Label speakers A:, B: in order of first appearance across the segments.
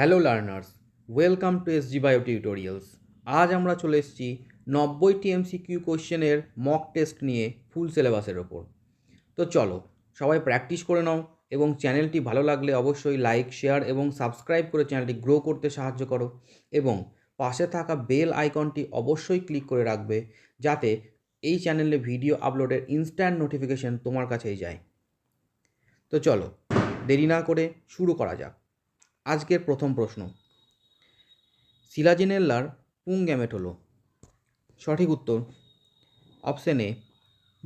A: Hello learners, welcome to S G bio tutorials. আজ আমরা চলে এসেছি নব্বইটি এমসিকিউ কোশ্চেনের মক টেস্ট নিয়ে ফুল সিলেবাসের ওপর। তো চলো, সবাই প্র্যাকটিস করে নাও এবং চ্যানেলটি ভালো লাগলে অবশ্যই লাইক, শেয়ার এবং সাবস্ক্রাইব করে চ্যানেলটি গ্রো করতে সাহায্য করো এবং পাশে থাকা বেল আইকনটি অবশ্যই ক্লিক করে রাখবে যাতে এই চ্যানেলে ভিডিও আপলোডের ইনস্ট্যান্ট নোটিফিকেশন তোমার কাছেই যায়। তো চলো, দেরি না করে শুরু করা যাক। আজকের প্রথম প্রশ্ন। সিলাজিনেল্লার পুং গ্যামেট হলো? সঠিক উত্তর অপশন এ,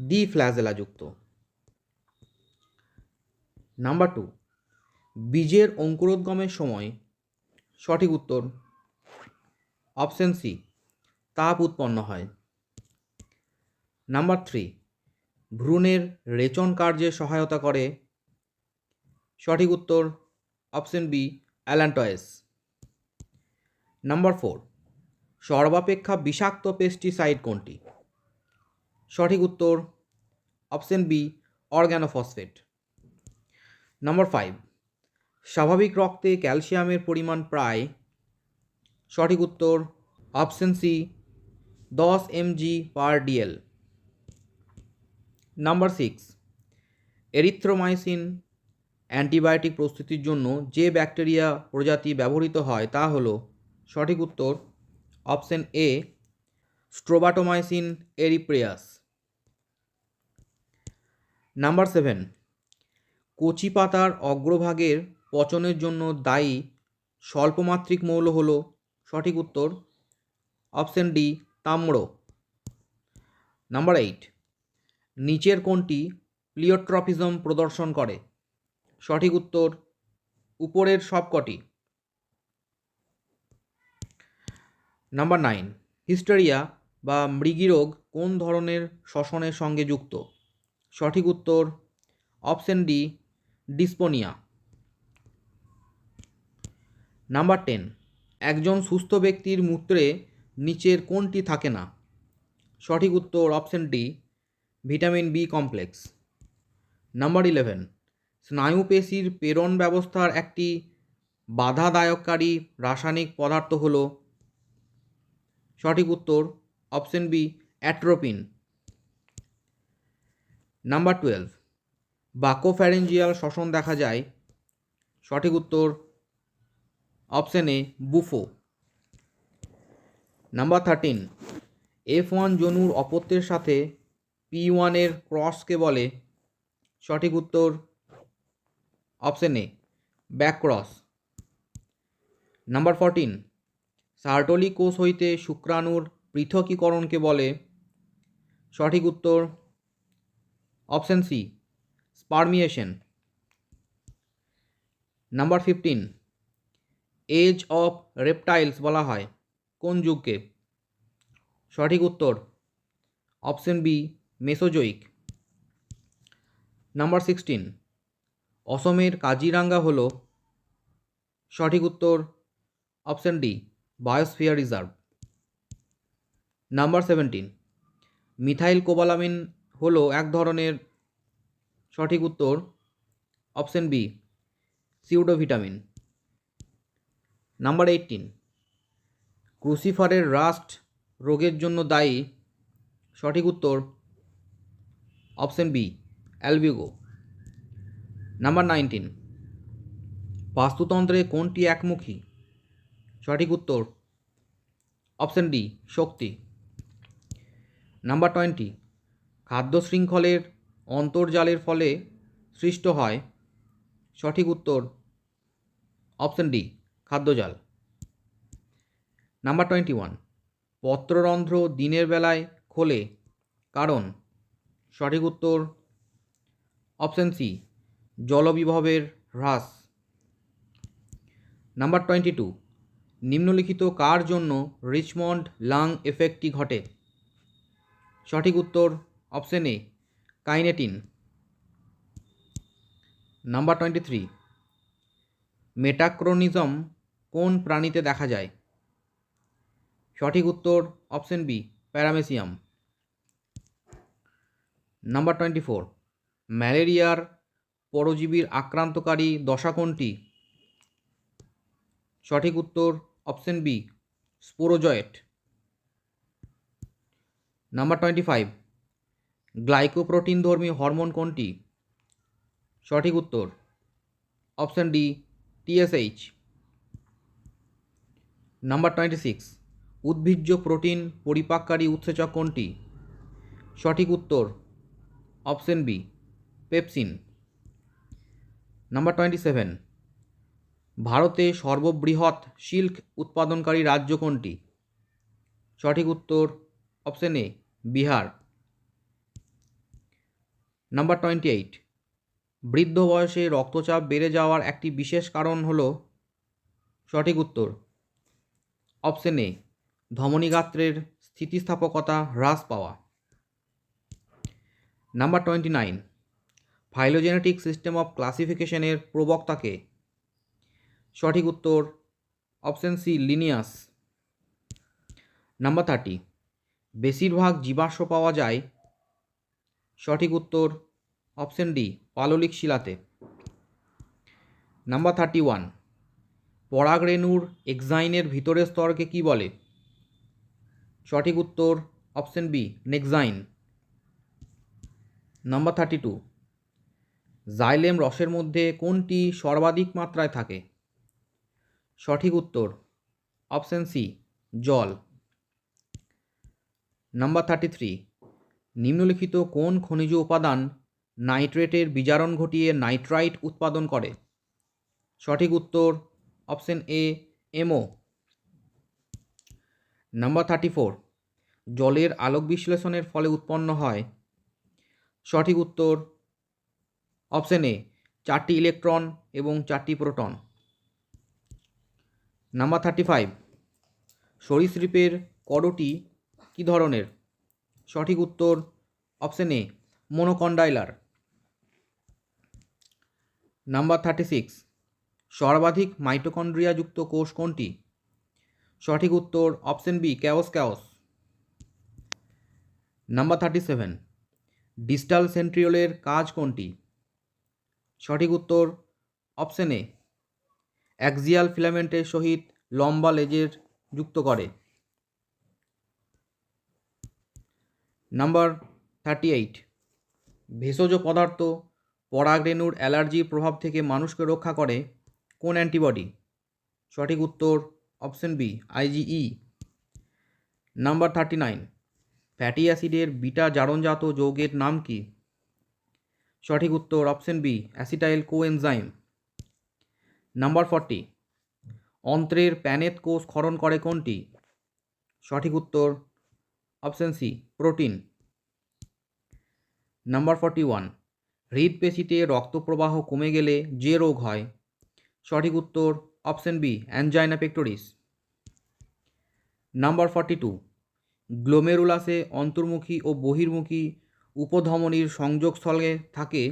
A: ডি ফ্ল্যাজেলাযুক্ত নাম্বার টু, বীজের অঙ্কুরোদ্গমের সময় সঠিক উত্তর অপশন সি, তাপ উৎপন্ন হয়। নাম্বার থ্রি, ভ্রূণের রেচন কার্যে সহায়তা করে। সঠিক উত্তর option B allantois number four, সর্বাপেক্ষা বিষাক্ত পেস্টিসাইড কোনটি? সঠিক উত্তর, option B organophosphate number five, স্বাভাবিক রক্তে ক্যালসিয়ামের পরিমাণ প্রায়, সঠিক উত্তর, অপশন সি, দশ mg per dl number six, erythromycin antibiotic প্রস্তুতির জন্য যে ব্যাকটেরিয়া প্রজাতি ব্যবহৃত হয় তা হল, সঠিক উত্তর, option A, streptomyces erythraeus. Number seven কচি পাতার অগ্রভাগের পচনের জন্য দায়ী স্বল্পমাত্রিক মৌল হল, সঠিক উত্তর, অপশন ডি, তাম্র। নাম্বার এইট, নিচের কোনটি প্লিওট্রপিজম প্রদর্শন করে? সঠিক উত্তর উপরের সবকটি। নাম্বার নাইন হিস্টেরিয়া বা মৃগীরোগ কোন ধরনের শ্বসনের সঙ্গে যুক্ত? সঠিক উত্তর option D dyspnoea number ten একজন সুস্থ ব্যক্তির মূত্রে নিচের কোনটি থাকে না? সঠিক উত্তর option D vitamin B complex number eleven স্নায়ুপেশির প্রেরণ ব্যবস্থার একটি বাধাদায়ককারী রাসায়নিক পদার্থ হল সঠিক উত্তর option B, atropine. Number twelve buccopharyngeal শ্বসন দেখা যায়। সঠিক উত্তর option A, Bufo. Number thirteen, F one জনুর অপত্যের সাথে পি ওয়ানের ক্রসকে বলে। সঠিক উত্তর option A back cross number fourteen Sertoli কোষ হইতে শুক্রাণুর পৃথকীকরণকে বলে। সঠিক উত্তর option C spermiation number fifteen age of reptiles বলা হয়, কোন যুগকে? সঠিক উত্তর option B Mesozoic number sixteen অসমের কাজিরাঙ্গা হল সঠিক উত্তর option D biosphere reserve number seventeen methyl cobalamin হল এক ধরনের সঠিক উত্তর option B pseudovitamin number eighteen ক্রুসিফারের rust রোগের জন্য দায়ী সঠিক উত্তর option B Albugo number nineteen বাস্তুতন্ত্রে কোনটি একমুখী? সঠিক উত্তর অপশন ডি শক্তি। নাম্বার টোয়েন্টি খাদ্য শৃঙ্খলের অন্তর্জালের ফলে সৃষ্ট হয় সঠিক উত্তর অপশন ডি খাদ্যজাল। নাম্বার টোয়েন্টি ওয়ান পত্ররন্ধ্র দিনের বেলায় খোলে কারণ সঠিক উত্তর অপশন সি জলবিভবের হ্রাস। নাম্বার টোয়েন্টি টু, নিম্নলিখিত কার জন্য রিচমন্ড লাং এফেক্টটি ঘটে? সঠিক উত্তর option A, kinetin. Number twenty three, metachronism কোন প্রাণীতে দেখা যায়? সঠিক উত্তর option B, paramecium. Number twenty four, ম্যালেরিয়ার পরজীবীর আক্রান্তকারী দশা কোনটি? সঠিক উত্তর option B sporozoite number twenty five glycoprotein ধর্মী হরমোন কোনটি? সঠিক উত্তর option D TSH number twenty six, উদ্ভিজ্জ প্রোটিন পরিপাককারী উৎসেচক কোনটি? সঠিক উত্তর option B, pepsin. Number twenty seven ভারতে সর্ববৃহৎ সিল্ক উৎপাদনকারী রাজ্য কোনটি? সঠিক উত্তর option A Bihar. Number twenty eight বৃদ্ধ বয়সে রক্তচাপ বেড়ে যাওয়ার একটি বিশেষ কারণ হল সঠিক উত্তর। অপশন এ ধমনীগাত্রের স্থিতিস্থাপকতা হ্রাস পাওয়া। Number twenty nine phylogenetic system of ক্লাসিফিকেশনের প্রবক্তাকে সঠিক উত্তর option C Linnaeus number thirty বেশিরভাগ জীবাশ্ম পাওয়া যায় সঠিক উত্তর অপশন ডি পাললিক শিলাতে। নাম্বার থার্টি ওয়ান পরাগরেণুর এক্সাইনের ভিতরের স্তরকে কি বলে? সঠিক উত্তর option B nexine number thirty two xylem রসের মধ্যে কোনটি সর্বাধিক মাত্রায় থাকে? সঠিক উত্তর, অপশন সি, জল। নাম্বার থার্টি থ্রি, নিম্নলিখিত কোন খনিজ উপাদান নাইট্রেটের বিজারণ ঘটিয়ে নাইট্রাইট উৎপাদন করে? সঠিক উত্তর, option A, MO. Number thirty four, জলের আলোক বিশ্লেষণের ফলে উৎপন্ন হয়? সঠিক উত্তর অপশন এ চারটি ইলেকট্রন এবং চারটি প্রোটন। নাম্বার থার্টি ফাইভ, সরীসৃপের করটি কী ধরনের? সঠিক উত্তর option A monocondylar. Number thirty six, সর্বাধিক মাইটোকন্ড্রিয়া যুক্ত কোষ কোনটি? সঠিক উত্তর option B, chaos chaos. Number thirty seven, distal সেন্ট্রিওলের কাজ কোনটি? সঠিক উত্তর অপশন এ অ্যাক্সিয়াল ফিলামেন্টের সহিত লম্বা লেজের যুক্ত করে। নাম্বার থার্টি এইট ভেষজ পদার্থ পরাগরেণুর অ্যালার্জির প্রভাব থেকে মানুষকে রক্ষা করে কোন অ্যান্টিবডি? সঠিক উত্তর option B IgE number thirty nine fatty অ্যাসিডের বিটা জারণজাত যৌগের নাম কি? সঠিক উত্তর option B, acetyl coenzyme. Number forty, অন্ত্রের প্যানেত কোষ ক্ষরণ করে কোনটি? সঠিক উত্তর option C, protein. Number forty one, হৃদপেশিতে রক্তপ্রবাহ কমে গেলে যে রোগ হয়? সঠিক উত্তর option B, angina pectoris. Number forty two, গ্লোমেরুলাসে অন্তর্মুখী ও বহির্মুখী উপধমনির সংযোগস্থলে থাকে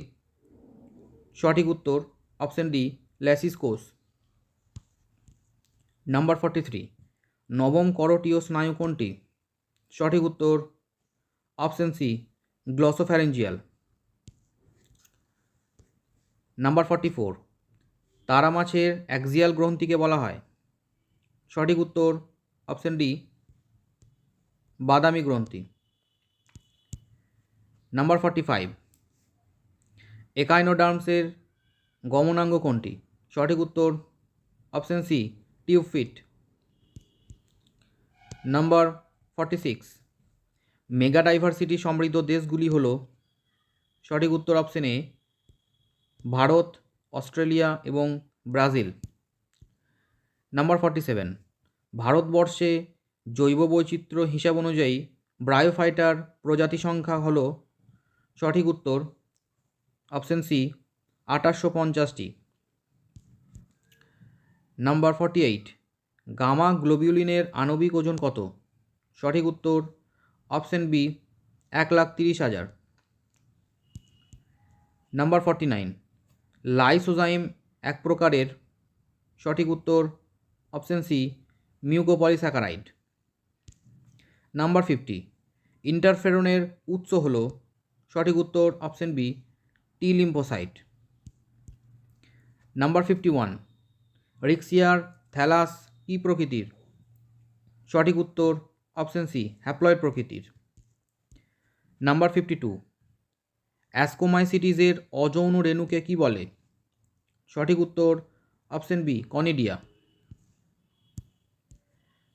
A: সঠিক উত্তর অপশন ডি ল্যাসিস কোষ নাম্বার ফর্টি থ্রি, নবম করটীয় স্নায়ু কোনটি? সঠিক উত্তর option C glossopharyngeal number forty four তারা মাছের অ্যাক্সিয়াল গ্রন্থিকে বলা হয়। সঠিক উত্তর অপশন ডি, বাদামি গ্রন্থি। Number forty five. একাইনোডার্মসের গমনাঙ্গ কোনটি? সঠিক উত্তর option C, tube feet. Number forty six. Mega diversity সমৃদ্ধ দেশগুলি হল, সঠিক উত্তর অপশন এ, ভারত, অস্ট্রেলিয়া এবং ব্রাজিল। Number forty seven. ভারতবর্ষে জৈব বৈচিত্র্য হিসাব অনুযায়ী ব্রায়োফাইটার প্রজাতি সংখ্যা হল সঠিক উত্তর অপশন সি আঠাশশো পঞ্চাশটি। নাম্বার ফর্টি এইট, গামা গ্লোবিউলিনের আণবিক ওজন কত? সঠিক উত্তর অপশন বি, এক লাখ তিরিশ হাজার। নাম্বার ফর্টি নাইন, লাইসোজাইম এক প্রকারের? সঠিক উত্তর option C mucopolysaccharide number fifty, ইন্টারফেরনের উৎস হল সঠিক উত্তর option B, T lymphocyte. Number fifty one রিক্সিয়ার, thallus কী প্রকৃতির। সঠিক উত্তর অপশন সি, হ্যাপ্লয়েড প্রকৃতির। নাম্বার ফিফটি টু অ্যাসকোমাইসিটিসের অযৌন রেণুকে কী বলে? সঠিক উত্তর option B, conidia.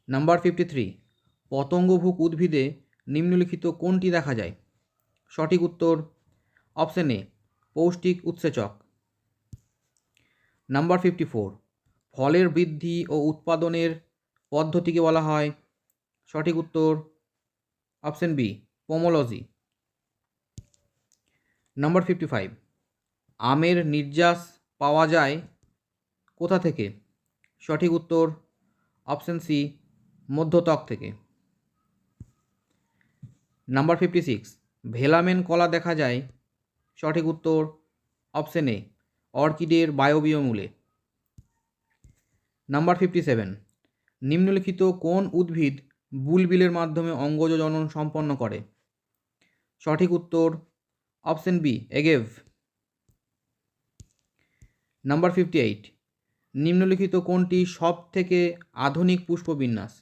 A: Number fifty three পতঙ্গভুক উদ্ভিদে নিম্নলিখিত কোনটি দেখা যায়? সঠিক উত্তর অপশন এ, পৌষ্টিক উৎসেচক। নাম্বার ফিফটি ফোর ফলের বৃদ্ধি ও উৎপাদনের পদ্ধতিকে বলা হয়। সঠিক উত্তর option B pomology number fifty five আমের নির্যাস পাওয়া যায় কোথা থেকে? সঠিক উত্তর অপশন সি মধ্যত্বক থেকে। নাম্বার ফিফটি সিক্স ভেলামেন কলা দেখা যায়? সঠিক উত্তর, অপশন এ, অর্কিডের বায়বীয় মূলে নাম্বার ফিফটি সেভেন নিম্নলিখিত কোন উদ্ভিদ বুলবিলের মাধ্যমে অঙ্গজ জনন সম্পন্ন করে? সঠিক উত্তর, option B, agave. Number fifty eight নিম্নলিখিত কোনটি সব থেকে আধুনিক পুষ্পবিন্যাস?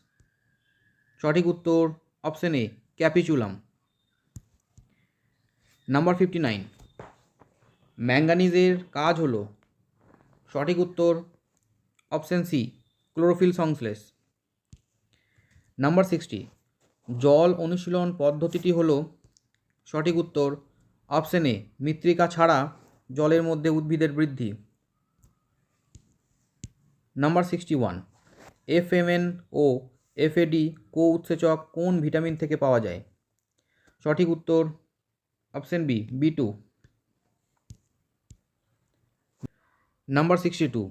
A: সঠিক উত্তর, option A, capitulum. Number fifty nine ম্যাঙ্গানিজের কাজ হলো সঠিক উত্তর অপশন সি ক্লোরোফিল সংশ্লেষ। নাম্বার সিক্সটি জল অনুশীলন পদ্ধতিটি হলো সঠিক উত্তর অপশন এ মৃত্তিকা ছাড়া জলের মধ্যে উদ্ভিদের বৃদ্ধি। নাম্বার সিক্সটি ওয়ান এফএমএন ও এফএডি কো উৎসেচক কোন ভিটামিন থেকে পাওয়া যায়? সঠিক উত্তর option B B two. Number sixty two,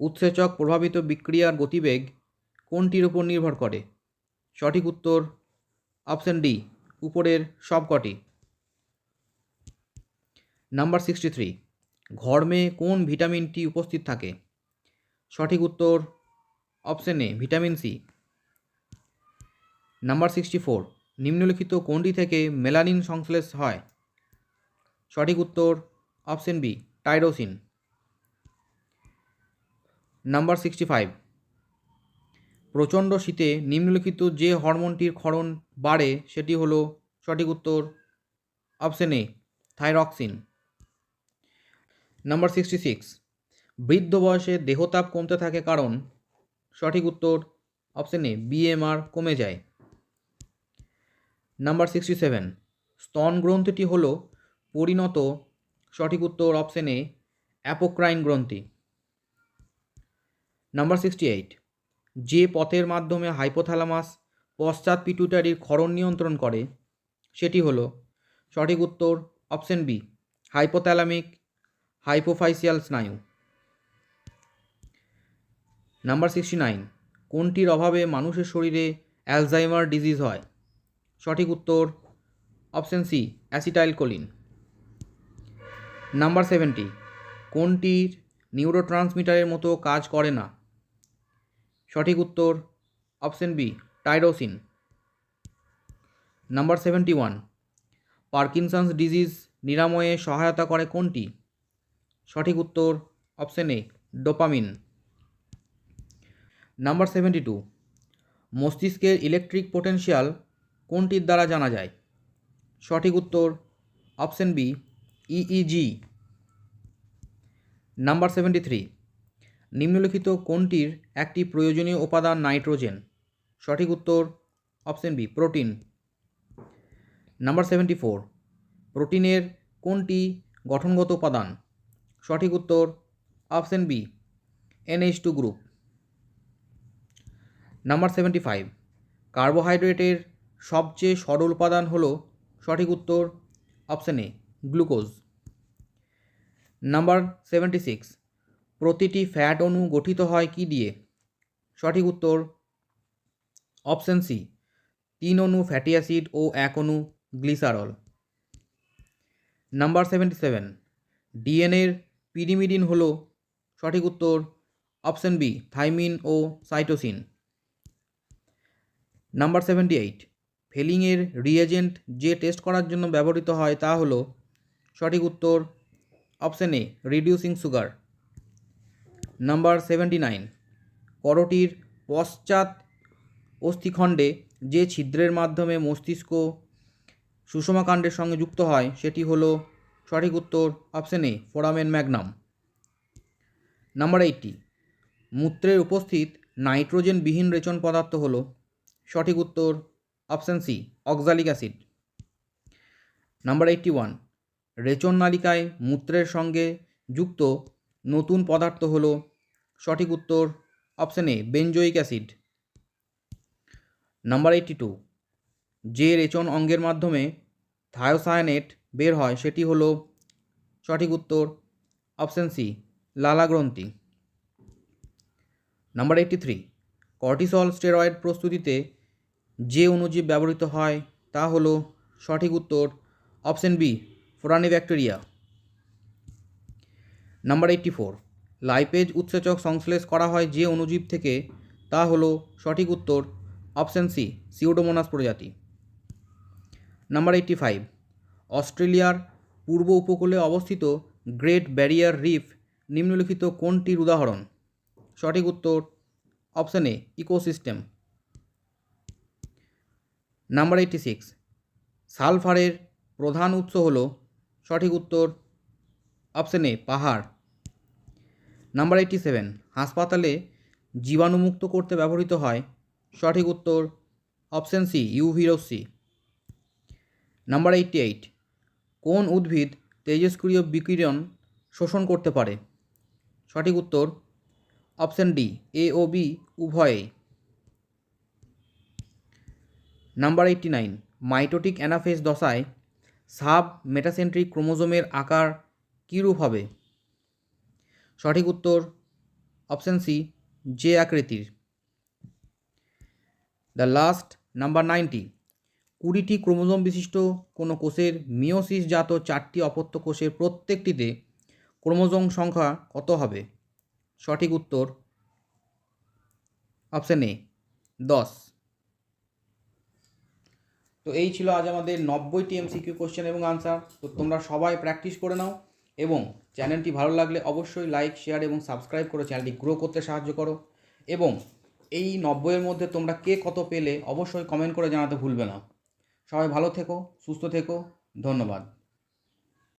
A: উৎসেচক প্রভাবিত বিক্রিয়ার গতিবেগ কোনটির উপর নির্ভর করে? সঠিক উত্তর অপশন ডি, উপরের সবকটি। নাম্বার সিক্সটি থ্রি, ঘর্মে কোন ভিটামিনটি উপস্থিত থাকে? সঠিক উত্তর option A, vitamin C. Number sixty four নিম্নলিখিত কোনটি থেকে মেলানিন সংশ্লেষ হয়? সঠিক উত্তর option B, tyrosine. Number sixty five. প্রচণ্ড শীতে নিম্নলিখিত যে হরমোনটির ক্ষরণ বাড়ে সেটি হলো সঠিক উত্তর option A, thyroxine. Number sixty six. বৃদ্ধ বয়সে দেহতাপ কমতে থাকে কারণ সঠিক উত্তর অপশন এ, বিএমআর কমে যায়। নাম্বার সিক্সটি সেভেন স্তন গ্রন্থিটি হলো পরিণত সঠিক উত্তর অপশন এ অ্যাপোক্রাইন গ্রন্থি। নাম্বার সিক্সটি এইট যে পথের মাধ্যমে হাইপোথ্যালামাস পশ্চাৎ পিটুটারির ক্ষরণ নিয়ন্ত্রণ করে, সেটি হল সঠিক উত্তর অপশন বি হাইপোথ্যালামিক হাইপোফাইসিয়াল স্নায়ু। নাম্বার সিক্সটি নাইন কোনটির অভাবে মানুষের শরীরে অ্যালজাইমার ডিজিজ হয়? সঠিক উত্তর option C acetyl choline number seventy, কোনটির নিউরোট্রান্সমিটারের মতো কাজ করে না? সঠিক উত্তর option B tyrosine number seventy one, Parkinson's disease নিরাময়ে সহায়তা করে কোনটি? সঠিক উত্তর option A, dopamine. Number seventy two, মস্তিষ্কের ইলেকট্রিক পোটেনশিয়াল কোনটির দ্বারা জানা যায়? সঠিক উত্তর, option B EEG number seventy three. নিম্নলিখিত কোনটির একটি প্রয়োজনীয় উপাদান নাইট্রোজেন? সঠিক উত্তর, option B, protein. Number seventy four. প্রোটিনের কোনটি গঠনগত উপাদান? সঠিক উত্তর, option B, NH two group. Number seventy five. কার্বোহাইড্রেটের সবচেয়ে সরল উপাদান হলো সঠিক উত্তর option A, glucose. Number seventy six, প্রতিটি ফ্যাট অণু গঠিত হয় কি দিয়ে? সঠিক উত্তর অপশন সি, তিন অণু ফ্যাটি অ্যাসিড ও এক অণু গ্লিসারল। নাম্বার সেভেন্টি সেভেন ডিএনএর পিডিমিডিন হল সঠিক উত্তর অপশন বি, থাইমিন ও সাইটোসিন। নাম্বার সেভেন্টি এইট ফেলিংয়ের রিয়েজেন্ট যে টেস্ট করার জন্য ব্যবহৃত হয় তা হলো, সঠিক উত্তর, option A reducing sugar number seventy nine, করটির পশ্চাৎ অস্থিখণ্ডে যে ছিদ্রের মাধ্যমে মস্তিষ্ক সুষমাকাণ্ডের সঙ্গে যুক্ত হয়, সেটি হলো, সঠিক উত্তর, option A foramen magnum number eighty, মূত্রের উপস্থিত নাইট্রোজেনবিহীন রেচন পদার্থ হলো, সঠিক উত্তর option C, oxalic acid. Number eighty one রেচন নালিকায় মূত্রের সঙ্গে যুক্ত নতুন পদার্থ হল, সঠিক উত্তর option A, benzoic acid. Number eighty two যে রেচন অঙ্গের মাধ্যমে থায়োসায়ানেট বের হয়, সেটি হল, সঠিক উত্তর অপশন সি, লালা গ্রন্থি। Number eighty three cortisol steroid প্রস্তুতিতে যে অণুজীব ব্যবহৃত হয় তা হলো সঠিক উত্তর option B ফোরানি bacteria number eighty four, lipase উৎসেচক সংশ্লেষ করা হয় যে অণুজীব থেকে, তা হলো সঠিক উত্তর অপশন সি, সিউডোমোনাস প্রজাতি। নাম্বার এইটটি ফাইভ, অস্ট্রেলিয়ার পূর্ব উপকূলে অবস্থিত গ্রেট ব্যারিয়ার রিফ নিম্নলিখিত কোনটির উদাহরণ? সঠিক উত্তর option A, ecosystem. Number eighty six. সালফারের প্রধান উৎস হল সঠিক উত্তর অপশন এ, পাহাড়। নাম্বার এইটটি সেভেন, হাসপাতালে জীবাণুমুক্ত করতে ব্যবহৃত হয় সঠিক উত্তর অপশন সি ইউভি রশ্মি নাম্বার এইটটি এইট, কোন উদ্ভিদ তেজস্ক্রিয় বিকিরণ শোষণ করতে পারে? সঠিক উত্তর অপশন ডি, এ ও বি, উভয়েই। Number eighty nine mitotic anaphase দশায় সাব মেটাসেন্ট্রিক ক্রোমোজোমের আকার কীরূপ হবে? সঠিক উত্তর, অপশন সি যে আকৃতির। দ্য লাস্ট, নাম্বার নাইনটি কুড়িটি ক্রোমোজোম বিশিষ্ট কোনো কোষের মিওসিস জাত চারটি অপত্য কোষের প্রত্যেকটিতে ক্রোমোজোম সংখ্যা কত হবে? সঠিক উত্তর, অপশন এ, দশ। তো এই ছিল আজ আমাদের নব্বইটি এমসিকিউ কোশ্চেন এবং আনসার তো তোমরা সবাই প্র্যাকটিস করে নাও এবং চ্যানেলটি ভালো লাগলে অবশ্যই লাইক শেয়ার এবং সাবস্ক্রাইব করে চ্যানেলটি গ্রো করতে সাহায্য করো। এবং এই নব্বইয়ের মধ্যে তোমরা কে কত পেলে অবশ্যই কমেন্ট করে জানাতে ভুলবে না। সবাই ভালো থেকো, সুস্থ থেকো, ধন্যবাদ।